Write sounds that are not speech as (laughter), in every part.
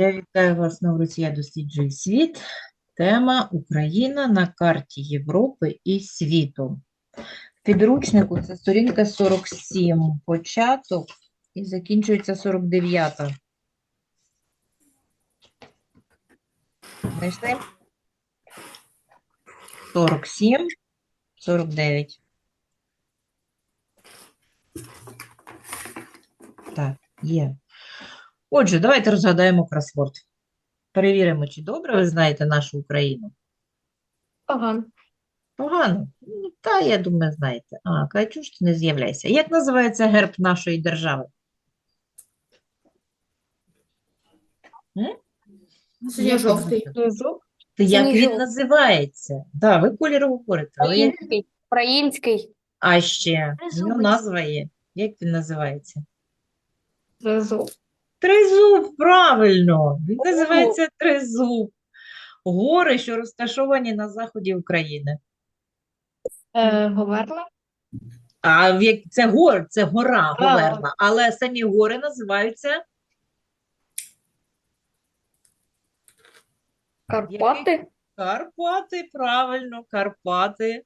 Я вітаю вас на уроці «Я досліджую світ». Тема Україна на карті Європи і світу. В підручнику це сторінка 47, початок і закінчується 49. Знайшли? 47, 49. Так, є. Отже, давайте розгадаємо кросворд. Перевіримо, чи добре ви знаєте нашу Україну. Погано. Погано. Ну, та, я думаю, знаєте. А, Катю ти не з'являйся. Як називається герб нашої держави? М? Це Як він жовтий. називається? Та Як він називається? Да, ви колір говорите, але як... Український. Український. А ще, ну, назва є. Як він називається? Тризуб. Тризуб, правильно. Він називається Тризуб. Гори, що розташовані на заході України. Е, Говерла. А в як- це гор, це гора А. Говерла, але самі гори називаються Карпати. Карпати, правильно, Карпати.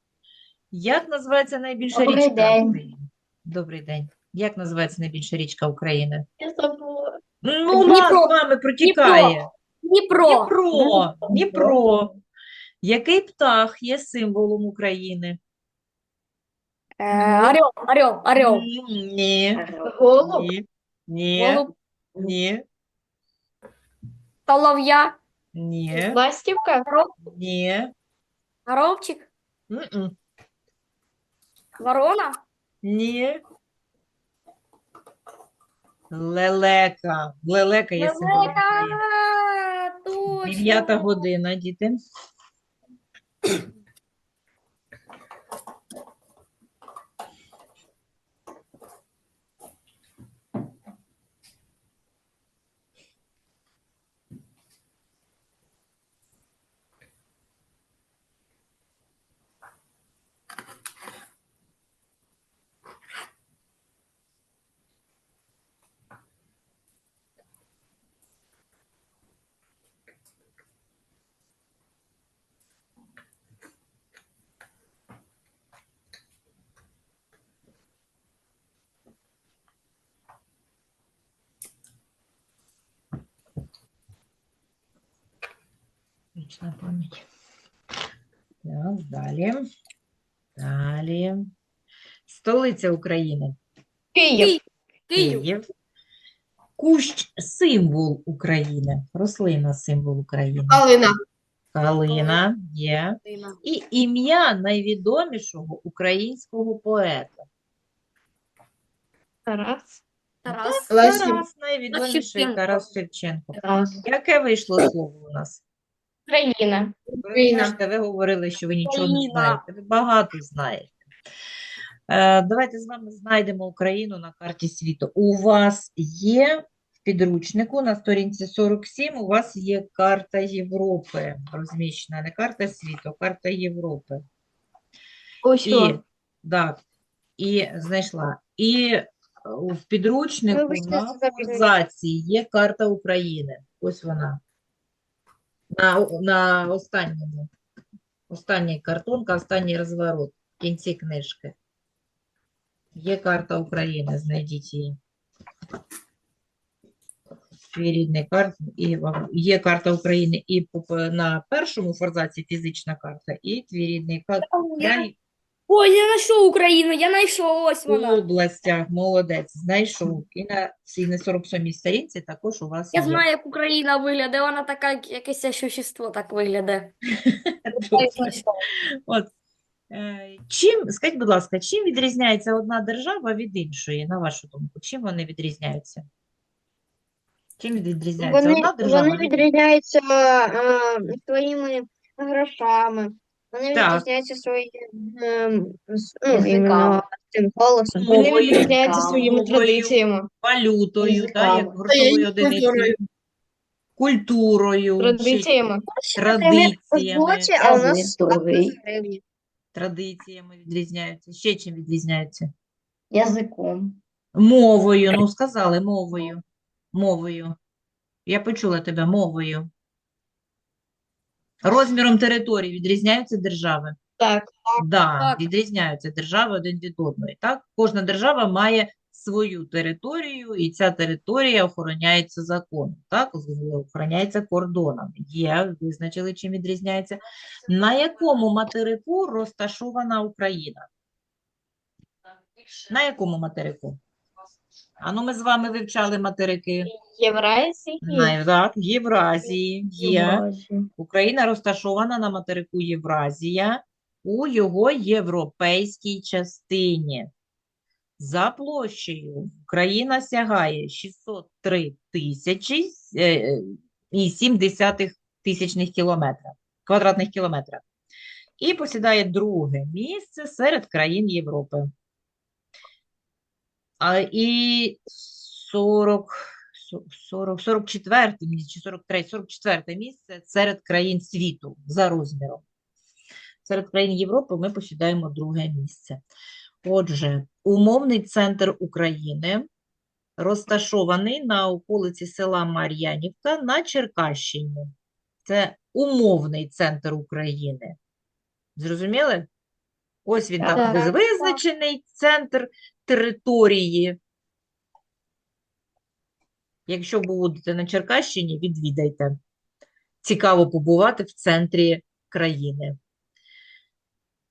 Як називається найбільша Добрий річка день. України? Добрий день. Як називається найбільша річка України? Я забула. Ну, у нас Дніпро. з вами протікає. Дніпро. Дніпро, Дніпро. Який птах є символом України? Е, Орел. Орел. Орел. М, Ні, Голуб. ні, ні, Голуб. ні, Солов'я. ні, Ластівка. ні. Горобчик. М-м. Ворона. Ні. Лелека. Лелека символом Лелека. Точно. Дев'ята година, діти. Вічна пам'ять. Так, далі. Далі. Столиця України. Київ. Київ. Кущ символ України. Рослина символ України. Калина. Калина є. І ім'я найвідомішого українського поета. Тарас. Тарас. Тарас, найвідоміший Тарас Шевченко. Тарас. Яке вийшло слово у нас? Україна. Україна. ви говорили, що ви нічого не знаєте. Ви багато знаєте. Е, давайте з вами знайдемо Україну на карті світу. У вас є в підручнику на сторінці 47, у вас є карта Європи розміщена. Не карта світу, а карта Європи. Ось І, да, і знайшла. І е, в підручнику на за запитання. є карта України. Ось вона. На, на останньому. останній картонка, останній розворот в кінці книжки. Є карта України, знайдіть її. Рідний карт, і є карта України і на першому форзаці фізична карта, і твій рідний карт. Ой, я знайшов Україну, я знайшов, ось в вона. областях. Молодець, знайшов. І на цій на 47-й сторінці також у вас Я є. знаю, як Україна виглядає, вона така, як якесь существо так виглядає. (laughs) От. Е, Чим, скажіть, будь ласка, чим відрізняється одна держава від іншої, на вашу думку? Чим вони відрізняються? Чим відрізняється Вони, одна держава вони від відрізняються е, своїми грошами, вони Так. відрізняються своїм ем, с- ну, Язиками. іменно голосом. Мовою, Вони відрізняються так, своїми мовою. традиціями. Валютою, так, як грошовою одиницею, культурою. ще Традиціями. традиціями, Злоті, а у нас Азис дорогий. гривні. традиціями відрізняються. Ще чим відрізняються? Язиком. Мовою, ну сказали мовою. Мовою. Я почула тебе мовою. Розміром території відрізняються держави? Так. Да, Так. відрізняються держави один від одної. Так? Кожна держава має свою територію, і ця територія охороняється законом. Так? Охороняється кордоном. Є, визначили, чим відрізняється. На якому материку розташована Україна? На якому материку? А ну ми з вами вивчали материки. Євразії. На, так, Євразії є. Україна розташована на материку Євразія у його європейській частині. За площею Україна сягає 603 тисячі е, е, і 7 десятих тисячних кілометра, квадратних кілометра. І посідає друге місце серед країн Європи. А, і 40, 40, 44 місце, чи 43, 44 місце серед країн світу за розміром. Серед країн Європи ми посідаємо друге місце. Отже, умовний центр України розташований на околиці села Мар'янівка на Черкащині. Це умовний центр України. Зрозуміли? Ось він там Так. виз- визначений центр території. Якщо будете на Черкащині, відвідайте. Цікаво побувати в центрі країни.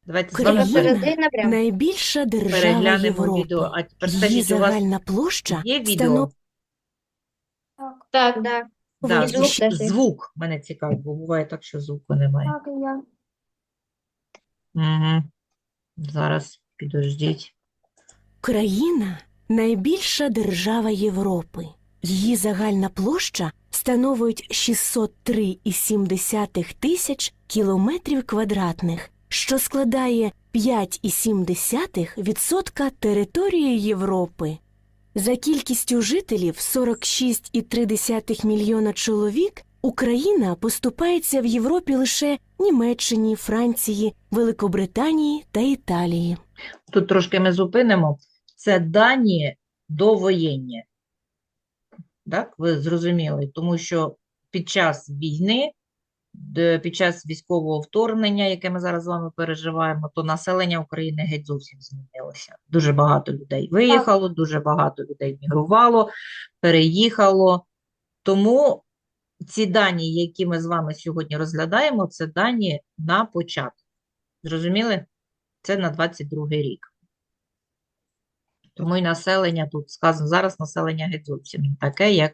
Давайте Країна. Найбільша держава переглянемо Європи. відео. А тепер Її скажіть, у вас загальна площа є відео? станов- Так, да. Да, звук, звук звук мене цікавить, бо буває так, що звуку немає. Так, я. Угу. Зараз, підождіть. Україна найбільша держава Європи. Її загальна площа становить 603,7 тисяч кілометрів квадратних, що складає 5,7% території Європи. За кількістю жителів 46,3 мільйона чоловік Україна поступається в Європі лише Німеччині, Франції, Великобританії та Італії. Тут трошки ми зупинимо. Це дані довоєнні. Так, ви зрозуміли, тому що під час війни, під час військового вторгнення, яке ми зараз з вами переживаємо, то населення України геть зовсім змінилося. Дуже багато людей виїхало, дуже багато людей мігрувало, переїхало. Тому ці дані, які ми з вами сьогодні розглядаємо, це дані на початок. Зрозуміли? Це на 22 рік. Тому і населення тут сказано, зараз населення геть зовсім не таке, як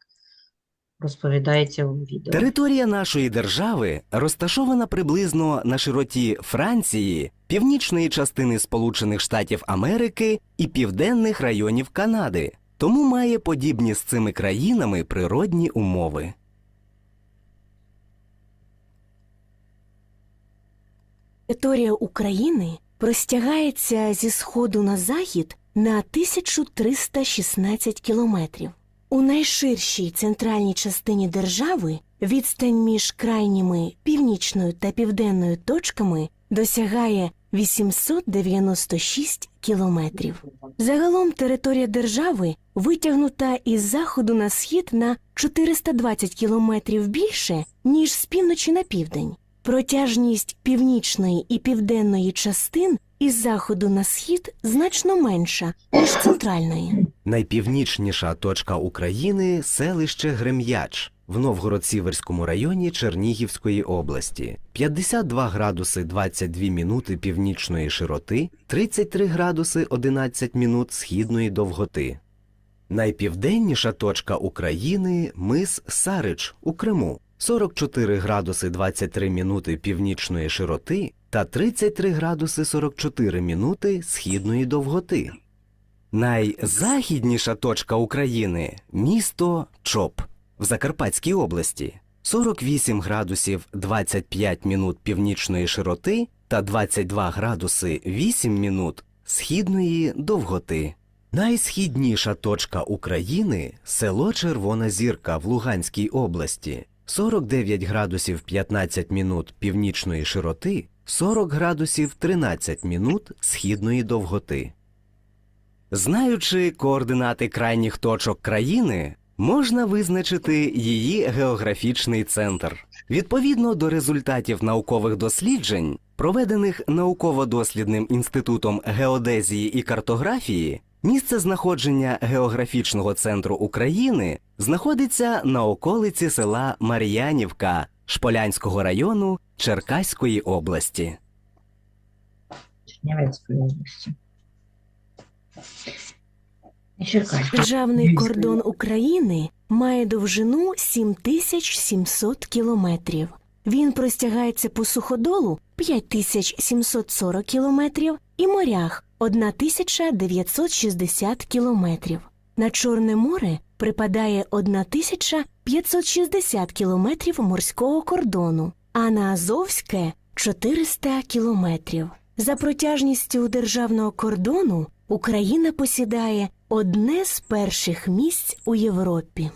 розповідається у відео. Територія нашої держави розташована приблизно на широті Франції, північної частини Сполучених Штатів Америки і південних районів Канади, тому має подібні з цими країнами природні умови. Територія України простягається зі сходу на захід на 1316 кілометрів. У найширшій центральній частині держави відстань між крайніми північною та південною точками досягає 896 кілометрів. Загалом територія держави витягнута із заходу на схід на 420 кілометрів більше, ніж з півночі на південь. Протяжність північної і південної частин із заходу на схід значно менша, ніж центральної. Найпівнічніша точка України селище Грем'яч в Новгород-Сіверському районі Чернігівської області. 52 градуси 22 минути північної широти, 33 градуси 11 минут східної довготи. Найпівденніша точка України мис Сарич у Криму. 44 градуси 23 минути північної широти та 33 градуси 44 минути східної довготи. Найзахідніша точка України місто Чоп в Закарпатській області. 48 градусів 25 минут північної широти та 22 градуси 8 минут східної довготи. Найсхідніша точка України село Червона Зірка в Луганській області. 49 градусів 15 минут північної широти, 40 градусів 13 минут східної довготи. Знаючи координати крайніх точок країни, можна визначити її географічний центр. Відповідно до результатів наукових досліджень, проведених науково-дослідним інститутом геодезії і картографії, місце знаходження географічного центру України знаходиться на околиці села Мар'янівка Шполянського району Черкаської області. Чернівецької області. Державний кордон України має довжину 7700 кілометрів. Він простягається по суходолу 5740 кілометрів і морях 1960 кілометрів. На Чорне море припадає 1560 кілометрів морського кордону, а на Азовське 400 кілометрів. За протяжністю державного кордону Україна посідає одне з перших місць у Європі.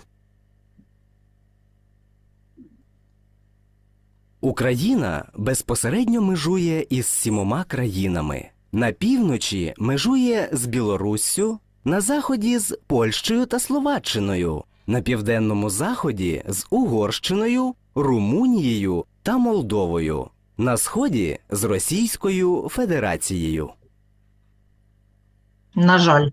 Україна безпосередньо межує із сімома країнами. На півночі межує з Білоруссю, на заході з Польщею та Словаччиною, на південному заході з Угорщиною, Румунією та Молдовою, на сході з Російською Федерацією. На жаль.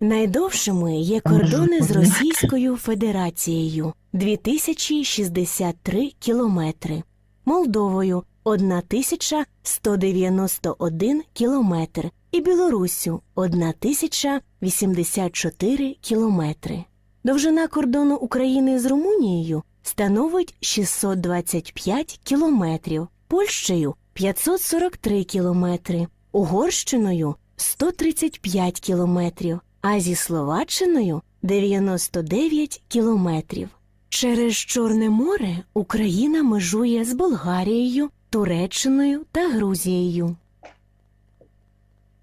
Найдовшими є кордони з Російською Федерацією 2063 кілометри, Молдовою 1191 кілометр і Білоруссю 1084 кілометри. Довжина кордону України з Румунією становить 625 кілометрів, Польщею 543 кілометри, Угорщиною 135 кілометрів, а зі Словаччиною 99 кілометрів. Через Чорне море Україна межує з Болгарією, Туреччиною та Грузією.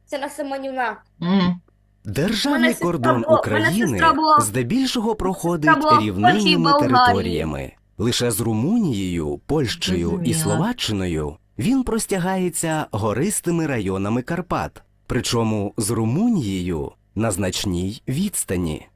Це на Семенюна. М. Державний Мене сестра кордон мене України сестра була- здебільшого проходить була в Польщі і рівнинними Болгарії. територіями. Лише з Румунією, Польщею і Зрозуміла. Словаччиною він простягається гористими районами Карпат, причому з Румунією на значній відстані.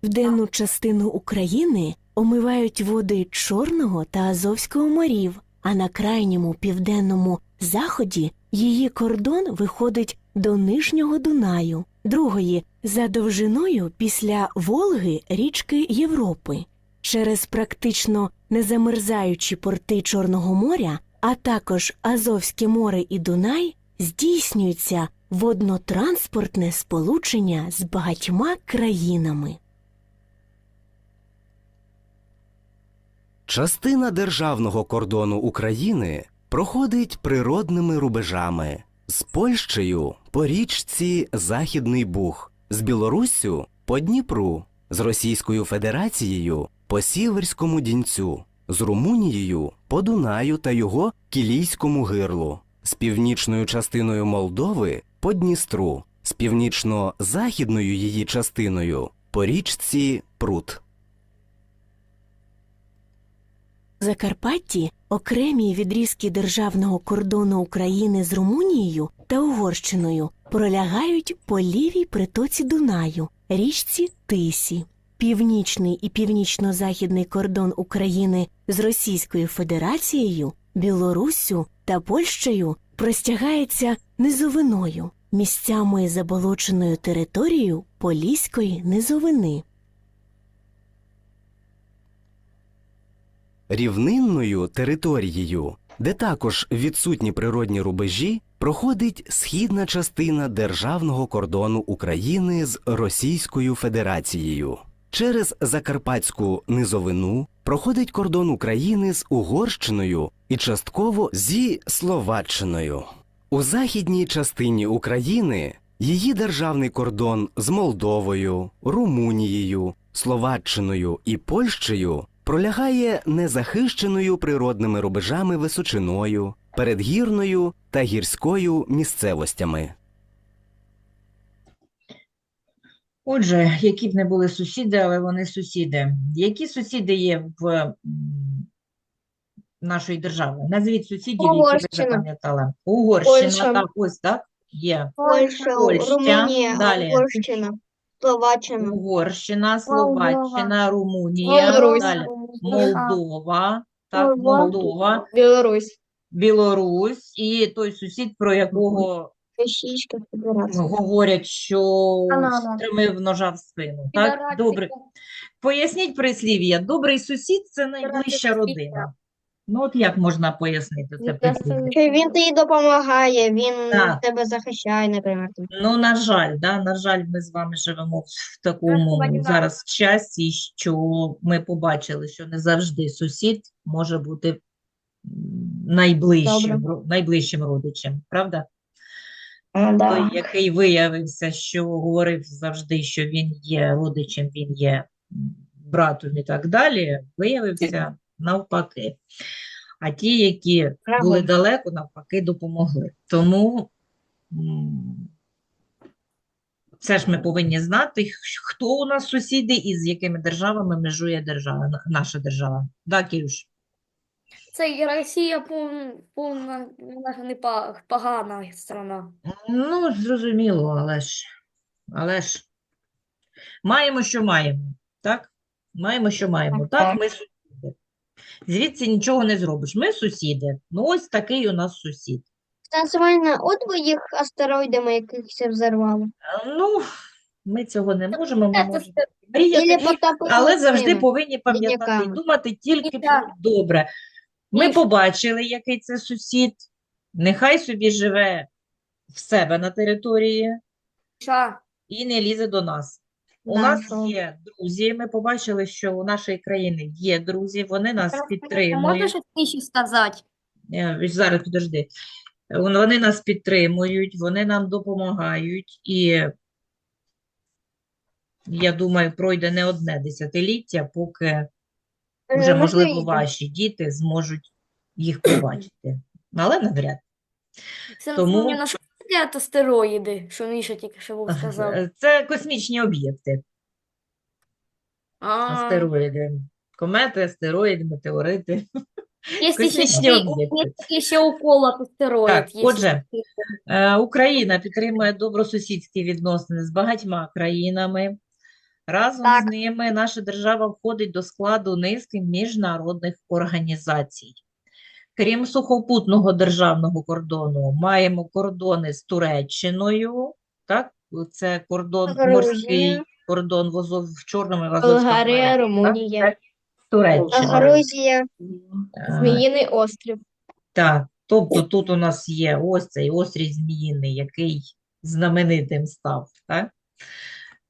Південну частину України омивають води Чорного та Азовського морів, а на крайньому південному заході її кордон виходить до Нижнього Дунаю, другої за довжиною після Волги річки Європи. Через практично незамерзаючі порти Чорного моря, а також Азовське море і Дунай здійснюється воднотранспортне сполучення з багатьма країнами. Частина державного кордону України проходить природними рубежами з Польщею по річці Західний Буг, з Білоруссю по Дніпру, з Російською Федерацією по Сіверському Дінцю, з Румунією по Дунаю та його Кілійському гирлу, з північною частиною Молдови по Дністру, з північно-західною її частиною по річці Прут. В Закарпатті окремі відрізки державного кордону України з Румунією та Угорщиною пролягають по лівій притоці Дунаю, річці Тисі. Північний і північно-західний кордон України з Російською Федерацією, Білоруссю та Польщею простягається низовиною, місцями заболоченою територією Поліської низовини. Рівнинною територією, де також відсутні природні рубежі, проходить східна частина державного кордону України з Російською Федерацією. Через Закарпатську низовину проходить кордон України з Угорщиною і частково зі Словаччиною. У західній частині України її державний кордон з Молдовою, Румунією, Словаччиною і Польщею пролягає незахищеною природними рубежами височиною, передгірною та гірською місцевостями. Отже, які б не були сусіди, але вони сусіди. Які сусіди є в нашої держави? Назвіть сусідів, які ви запам'ятали. Угорщина, Польща. так, ось так. є Польща, Польща, Румунія, далі. Угорщина, Словаччина, Угорщина, Словаччина, Румунія, Білорусь. далі Молдова, так, Молдова. Молдова, Білорусь, Білорусь і той сусід, про якого Російська Федерація. говорять, що Канада. стримив ножа в спину. Так, добре. Поясніть прислів'я. Добрий сусід – це найближча родина. Ну, от як можна пояснити це прислів'я? Він тобі допомагає, він Так. тебе захищає, наприклад. Ну, на жаль, да, на жаль, ми з вами живемо в такому зараз часі, що ми побачили, що не завжди сусід може бути м, найближчим, ро- найближчим родичем, правда? Той, який виявився, що говорив завжди, що він є родичем, він є м, братом і так далі, виявився навпаки. А ті, які були далеко, навпаки, допомогли. Тому все ж ми повинні знати, хто у нас сусіди і з якими державами межує держава, наша держава. Да, Кирюш? Це і Росія повна, повна не погана страна. Ну, зрозуміло, але ж, але ж маємо, що маємо, так? Маємо, що маємо. Так, ми сусіди. Звідси нічого не зробиш. Ми сусіди. Ну, ось такий у нас сусід. Станцювальна, от ви їх астероїдами якихось взорвали. А, Ну, ми цього не можемо, ми можемо мріяти, але завжди повинні пам'ятати і думати тільки про добре. Ми побачили, який це сусід. Нехай собі живе в себе на території. І не лізе до нас. У Да, нас що? є друзі, ми побачили, що у нашої країни є друзі, вони нас А можна підтримують. щось сказати? Е, Зараз підожди. Вони нас підтримують, вони нам допомагають, і я думаю, пройде не одне десятиліття, поки вже, Е, можливо, можливо. ваші діти зможуть їх побачити. Але навряд. Це Тому- це астероїди, що Міша тільки що був сказав. Це космічні об'єкти, А, астероїди. Комети, астероїди, метеорити. є ще космічні такий- об'єкти. є такий ще уколот астероїд. Так, є отже. Е, Україна підтримує добросусідські відносини з багатьма країнами. Разом Так. з ними наша держава входить до складу низки міжнародних організацій. Крім сухопутного державного кордону, маємо кордони з Туреччиною, так? Це кордон Грузія. морський, кордон в Азов, в Чорному і в Азовському Болгарія, морях. Румунія. Туреччина. Грузія, Е, Зміїний острів. Так, тобто тут у нас є ось цей острів Зміїний, який знаменитим став, так?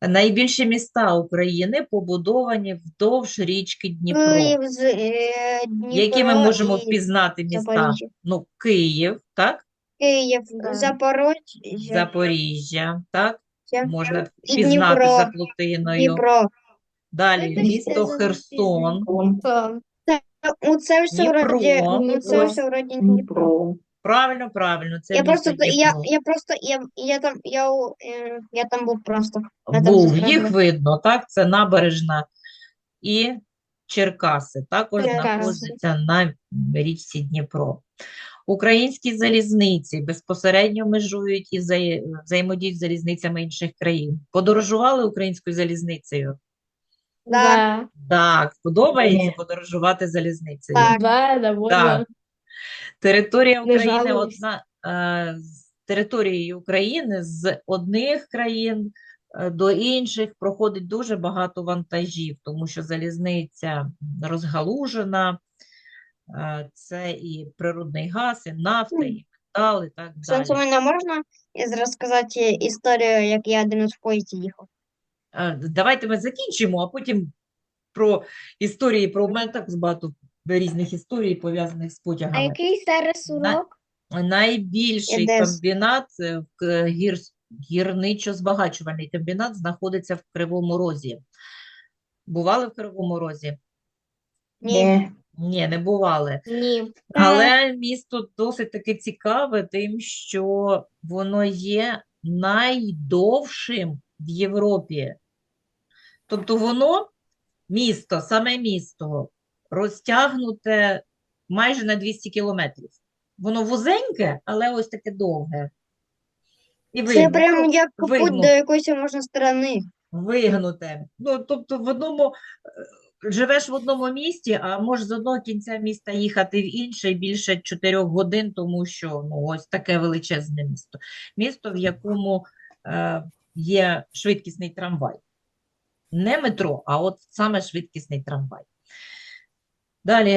Найбільші міста України побудовані вздовж річки Дніпро. З, е, Які ми можемо і впізнати міста? Запоріжжя. Ну, Київ, так? Київ, Да. Запоріжжя, Запоріжжя, так? Можна І впізнати Дніпро. за плотиною. Дніпро. Далі Це місто все Херсон. Це, це все Дніпро. вроді, у це все вроді Дніпро. Правильно, правильно, це Я місто просто, я, Дніпро. я просто, я, я там, я, е, я там був просто. Я там Був, їх видно, так? Це набережна і Черкаси також Черкаси. знаходяться на річці Дніпро. Українські залізниці безпосередньо межують і взаємодіють з залізницями інших країн. Подорожували українською залізницею? Да. Так, подобається подорожувати залізницею. Так. Да. Так. Територія України одна е, з територією України з одних країн е, до інших проходить дуже багато вантажів, тому що залізниця розгалужена, е, це і природний газ, і нафта, і метал, і так Сонце далі. мене можна розказати історію, як я один в поїзді їхав? Давайте ми закінчимо, а потім про історії, про мене так багато різних історій пов'язаних з потягами. який зараз урок? Найбільший Ідеш. комбінат, е, гір, гірничо-збагачувальний комбінат знаходиться в Кривому Розі. Бували в Кривому Розі? Ні. Ні, не бували. Ні. Але місто досить таки цікаве тим, що воно є найдовшим в Європі. Тобто воно, місто, саме місто, розтягнуте майже на 200 кілометрів. Воно вузеньке, але ось таке довге. І Це вигнуте. прям як путь до якоїсь можна сторони. Вигнуте. Ну, тобто в одному е, живеш в одному місті, а можеш з одного кінця міста їхати в інший більше 4 годин, тому що ну, ось таке величезне місто. Місто, в якому е, є швидкісний трамвай. Не метро, а от саме швидкісний трамвай. Далі,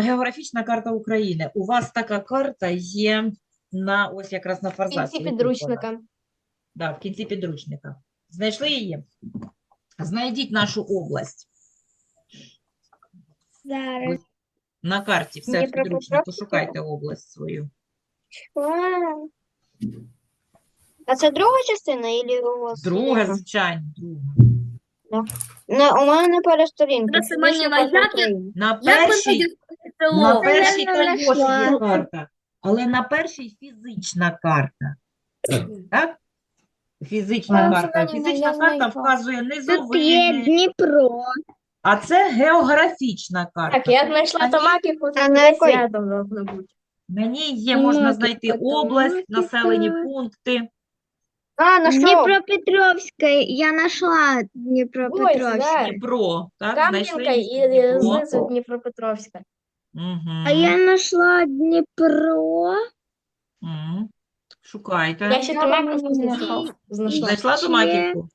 географічна карта України. У вас така карта є на ось якраз на форзаці. викликана. Да, в кінці підручника. Знайшли її? Знайдіть нашу область Зараз. на карті, все в підручнику. Дніпропетровська? Шукайте область свою. А це друга частина, і у вас? Друга, звичайно, друга. Ну, у мене на пару сторінках. Просто мені на як-. На Як ви першій, тоді на село? першій не також є знайшла. карта, але на першій фізична карта. Так? Фізична А, карта. Фізична я карта знайшла. вказує Тут є низовини, Дніпро. а це географічна карта. Так, я знайшла Томаківку, А це на десь якій? должно бути. Мені є, можна знайти область, населені пункти. А, на що? Я нашла Ось, Днепропетровск. да. Дніпро, так? Знайшли Кам'янка місто і Дніпро. знизу Дніпропетровська. Мгм. А я нашла Дніпро. Мгм. Шукайте. Я ще Томаківку знайшла. знайшла. Знайшла ще- Томаківку?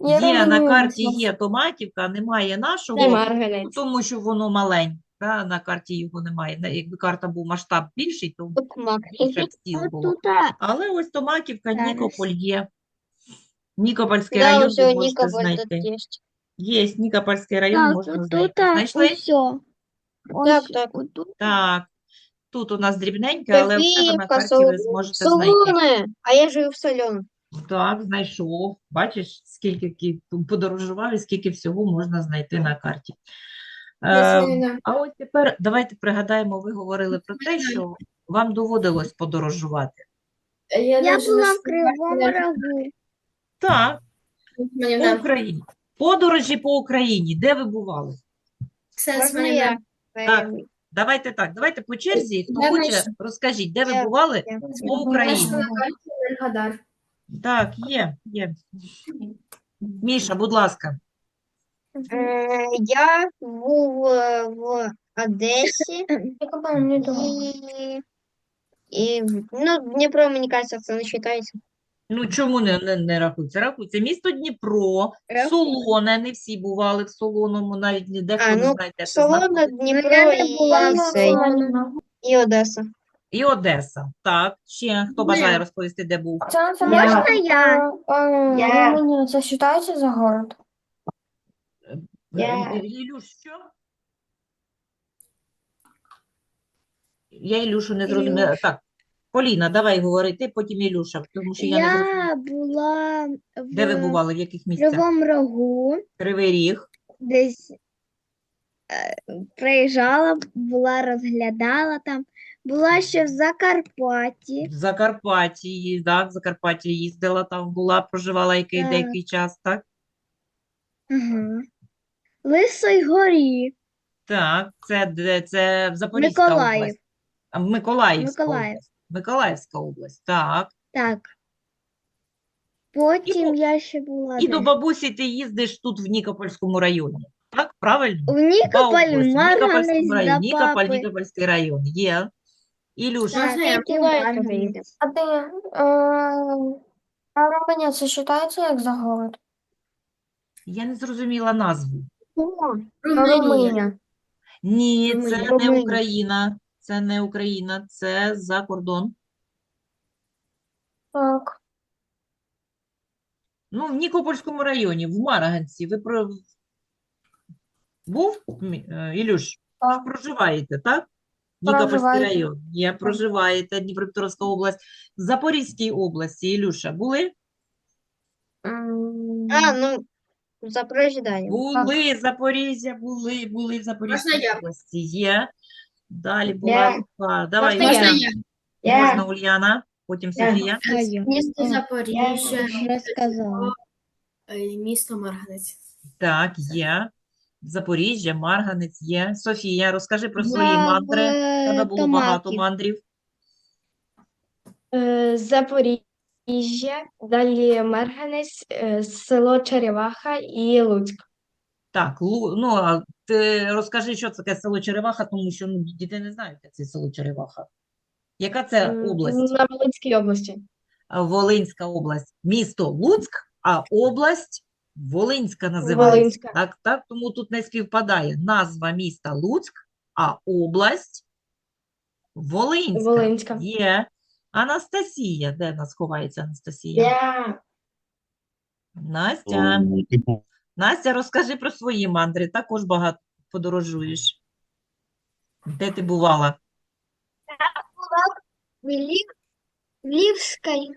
Я Є, на карті є Томаківка, немає нашого, Це Марганець. тому що воно маленьке. Та, на карті його немає. На- Якби карта був масштаб більший, то більше б стіл було. Але ось Томаківка, Зараз. Нікополь є. Нікопольський Да, район ви можете Нікополь тут знайти. є. Є, Нікопольський район так, можна тут знайти. Знайшли? усьо. Так, так. Так. Тут у нас дрібненьке, але в себе на Софіївка, карті ви Сол- зможете знайти. Солоне. А я живу в Солоне. Так, знайшов. Бачиш, скільки кі- подорожував і скільки всього можна знайти на карті. Е, а от тепер давайте пригадаємо, ви говорили про те, що вам доводилось подорожувати. Я була в Кривому Рогу. Так, по Україні. Подорожі по Україні. Де ви бували? Так. Давайте так, давайте по черзі. Хто Я хоче, знайшла. розкажіть, де ви Я- бували я- по Україні? Так, є, є. Міша, будь ласка. Е, Я був е, в Одесі і, і ну, Дніпро, мені кажеться, це не вважається. Ну, чому не, не, не рахується? Рахується. Місто Дніпро, Рахується. Солоне, не всі бували в Солоному, навіть не дехто А, не ну, знає, де це Солоне, знаходиться. Дніпро і, була цей, і Одеса. І Одеса. Так, ще хто бажає розповісти, де був? Це, це Можна я? Я. Румунія, це вважається за город? Я- Ілюш, що? Я Ілюшу не зрозуміла. Так, Поліна, давай говори ти, потім Ілюша, тому що я не зрозуміла. Я була Де ви в бували, в яких місцях? Кривому Рогу, Кривий Ріг. десь е, приїжджала, була, розглядала там. Була ще в Закарпатті. В Закарпатті, так, в Закарпатті їздила, там була, проживала який Так. деякий час, так? Ага. Лисой горі. Так, це, де- це в Запорізька Миколаїв. область. А, Миколаївська Миколаїв. область. Миколаївська область, так. Так. Потім я ще була І до де? бабусі ти їздиш тут в Нікопольському районі. Так, правильно? В Нікополь, область? В Нікопольському Марганець районі. до Нікополь, папи. Нікопольський район. Є. Ілюша, Так, Можна я? потім Давай, Марганець. А ти, е, а Румунія це вважається як за город? я не зрозуміла назву. Румунія. Ні, це не Румунія. Україна. Це не Україна, це за кордон. Так. Ну, в Нікопольському районі, в Марганці. Ви про... Був, Мі- е, Ілюш? Так. Проживаєте, так? Нікопольський Проживаю. район. Є, проживаєте, Дніпропетровська область. В Запорізькій області, Ілюша, були? М, А, ну, в Запоріжжі, да. я. Були, Запоріжжя, були, були в Запорізькій я? області. Є. Далі була Я. Лука. Давай, Можна Ульяна. я? Можна Ульяна, потім Софія. Місто Я Запоріжжя, вже сказала. е, місто Марганець. Так, є. Запоріжжя, Марганець є. Софія, розкажи про свої Я мандри. Тебе було багато мандрів. Е, Запоріжжя, далі Марганець, е, село Череваха і Луцьк. Так, Лу... ну, а ти розкажи, що це таке село Череваха, тому що ну, діти не знають, яке це село Череваха. Яка це М, область? На Волинській області. А, Волинська область. Місто Луцьк, а область Волинська називається. Волинська. Так, так, тому тут не співпадає. Назва міста Луцьк, а область Волинська. Волинська. Є. Анастасія, де в нас ховається Анастасія? Я Настя. Настя, розкажи про свої мандри. Також багато подорожуєш. Де ти бувала? В Львів, Львівській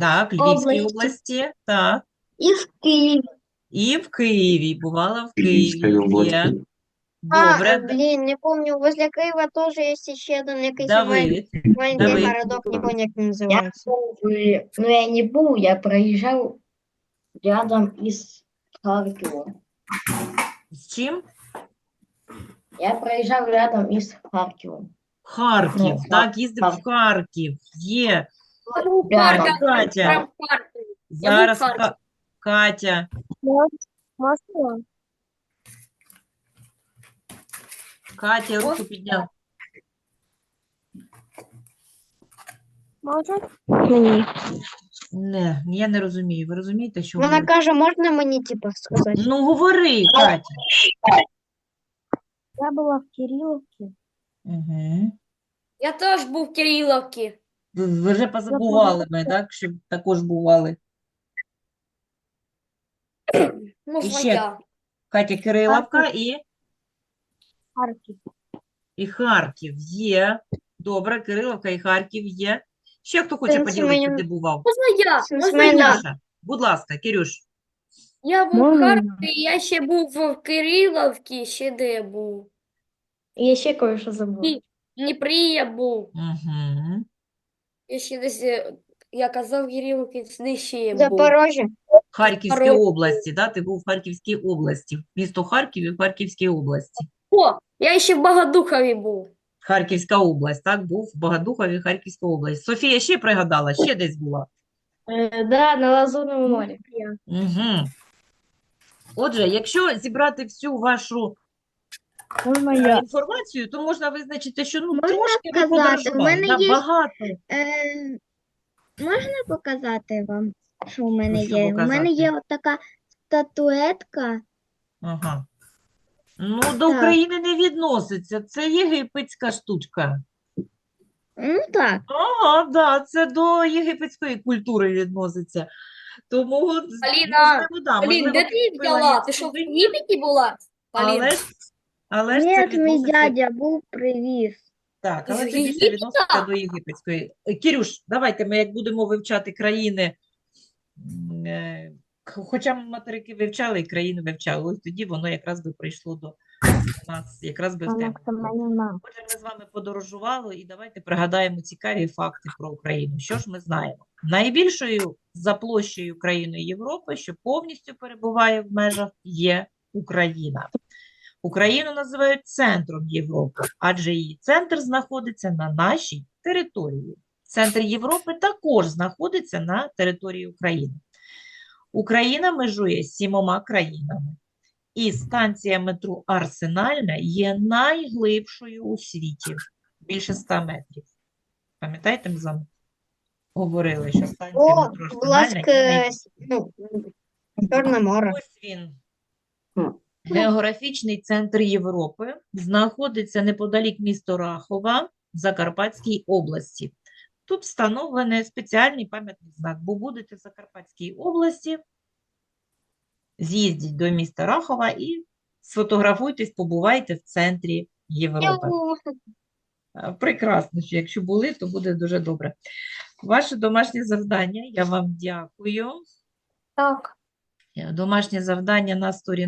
Так, в Львівській Області. області, так. і в Києві. І в Києві. Бувала в Києві. Є. області. Добре. А, блін, не помню, возле Києва теж є ще один якийсь Давид. маленький Давид. городок, не помню, як він Я називається. був, е, ну я не був, я проїжджав рядом із Харковом. З чим? Я проїжджав рядом із Харковом. Харків. Ну, Так, їздив в Харків. Харків. Є. Я був в Прямо. Харкові, Катя. прям в Харкові. Я був в Зараз Харкові. Ка- Катя. Можна? Катя руку підняла. Можна? Мені. Не, я не розумію. Ви розумієте, що Вона говорю? каже, можна мені, типу, сказати? Ну, говори, Катя. Я була в Кирилівці. Угу. Я теж був в Кирилівці. Ви ви вже позабували ми, так? Щоб також бували. Ну, І ще своя. Катя Кириловка і, Харків. і Харків є. Добре, Кириловка і Харків є. Ще хто хоче поділитися, де бував? Можна я? Можна я? Кирюша, будь ласка, Кирюш. Я був в Можна? Харкові, я ще був в Кирилівці, ще де я був. Я ще кое-що забув. Ні. В Дніпрі я був. Угу. Я ще десь, е, я казав Кирилівці, де ще я був. Запорожжя. Харківській Харків. області, да? Ти був в Харківській області. Місто Харків і в Харківській області. О, я ще в Богодухові був. Харківська область, так? Був в Богодухові, Харківська область. Софія ще пригадала, ще десь була. Е, Да, на Лазурному морі. Угу. Отже, якщо зібрати всю вашу Можна е, інформацію, то можна визначити, що ну, Можна трошки ви сказати, у мене є- багато. Е, можна показати вам, що у мене що є? У мене є така статуетка. Ага. Ну, до Так. України не відноситься. Це єгипетська штучка. Ну так. Ага, да, це до єгипетської культури відноситься. Тому от, Поліна, можливо, да, можливо, де ти їх купила взяла? Ти що, в Єгипті була? Але ж, але ж це мій відноситься дядя був привіз. Так, але це більше Єгипта? відноситься до єгипетської. Е, Кірюш, давайте ми як будемо вивчати країни, м, е, хоча ми материки вивчали і країни вивчали, ось тоді воно якраз би прийшло до нас, якраз би в тему. Отже, ми з вами подорожували і давайте пригадаємо цікаві факти про Україну. Що ж ми знаємо? Найбільшою за площею країною Європи, що повністю перебуває в межах, є Україна. Україну називають центром Європи, адже її центр знаходиться на нашій території. Центр Європи також знаходиться на території України. Україна межує з сімома країнами. І станція метро Арсенальна є найглибшою у світі, більше 100 метрів. Пам'ятаєте, ми з вами говорили, що станція О, метро Арсенальна ласка, ну, Чорне море. Ось він. Географічний центр Європи знаходиться неподалік міста Рахова в Закарпатській області. Тут встановлений спеціальний пам'ятний знак, бо будете в Закарпатській області, з'їздіть до міста Рахова і сфотографуйтесь, побувайте в центрі Європи. Прекрасно, що якщо були, то буде дуже добре. Ваше домашнє завдання, я вам дякую. Так. Домашнє завдання на сторінці.